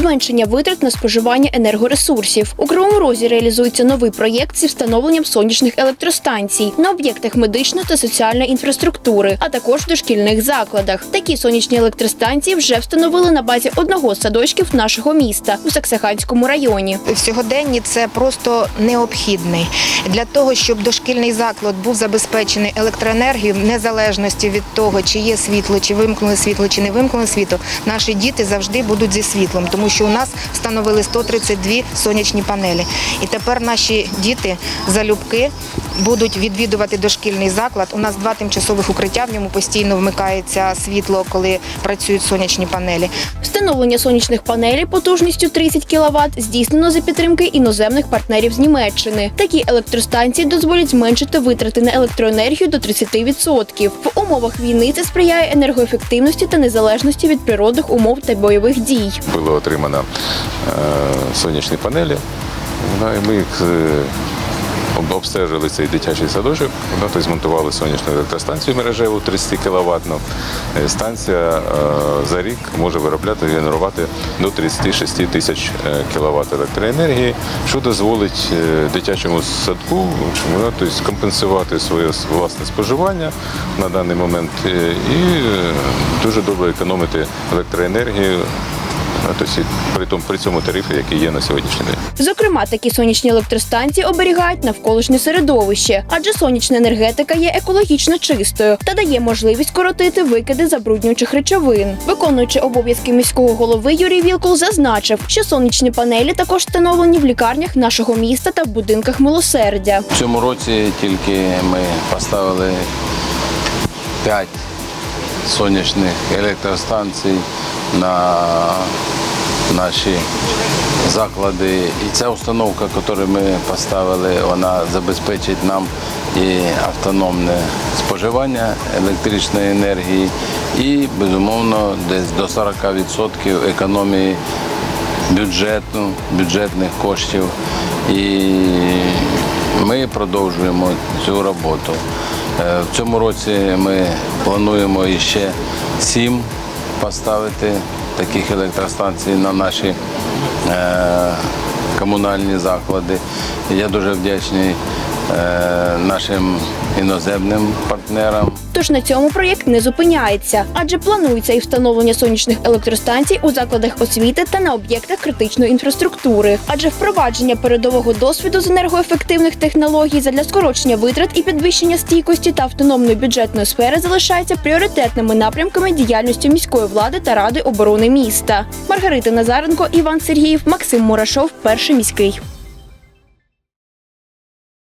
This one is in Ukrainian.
зменшення витрат на споживання енергоресурсів. У Кривому Розі реалізується новий проєкт зі встановленням сонячних електростанцій на об'єктах медичної та соціальної інфраструктури, а також дошкільних закладах. Такі сонячні електростанції вже встановили на базі одного з садочків нашого міста у Саксаганському районі. Сьогоденні це просто необхідний для того, щоб дошкільний заклад був забезпечений електроенергією, в незалежності від того, чи є світло, чи вимкнули світло, чи не вимкнули світло. Наші діти завжди будуть зі світлом, тому що у нас встановили 132 сонячні панелі. І тепер наші діти залюбки будуть відвідувати дошкільний заклад. У нас два тимчасових укриття. В ньому постійно вмикається світло, коли працюють сонячні панелі. Встановлення сонячних панелей потужністю 30 кВт здійснено за підтримки іноземних партнерів з Німеччини. Такі електростанції дозволять зменшити витрати на електроенергію до 30%. В умовах війни це сприяє енергоефективності та незалежності від природних умов та бойових дій. Було отримано е, сонячні панелі. Да, і ми їх е, обстежили цей дитячий садочок, тобто змонтували сонячну електростанцію мережеву 30 кВт. Станція е, за рік може виробляти і генерувати до 36 тисяч кВт електроенергії, що дозволить е, дитячому садку тобто компенсувати своє власне споживання на даний момент е, і е, дуже добре економити електроенергію. Тобто при тому при цьому тарифі, який є на сьогоднішній день. Зокрема, такі сонячні електростанції оберігають навколишнє середовище, адже сонячна енергетика є екологічно чистою та дає можливість коротити викиди забруднюючих речовин. Виконуючи обов'язки міського голови Юрій Вілкул зазначив, що сонячні панелі також встановлені в лікарнях нашого міста та в будинках милосердя. В цьому році тільки ми поставили 5 сонячних електростанцій на наші заклади. І ця установка, яку ми поставили, вона забезпечить нам і автономне споживання електричної енергії, і, безумовно, десь до 40% економії бюджету, бюджетних коштів. І ми продовжуємо цю роботу. Е, В цьому році ми плануємо ще сім поставити таких електростанцій на наші е, комунальні заклади. Я дуже вдячний нашим іноземним партнерам. Тож на цьому проєкт не зупиняється, адже планується і встановлення сонячних електростанцій у закладах освіти та на об'єктах критичної інфраструктури. Адже впровадження передового досвіду з енергоефективних технологій задля скорочення витрат і підвищення стійкості та автономної бюджетної сфери залишається пріоритетними напрямками діяльності міської влади та ради оборони міста. Маргарита Назаренко, Іван Сергіїв, Максим Мурашов, перший міський.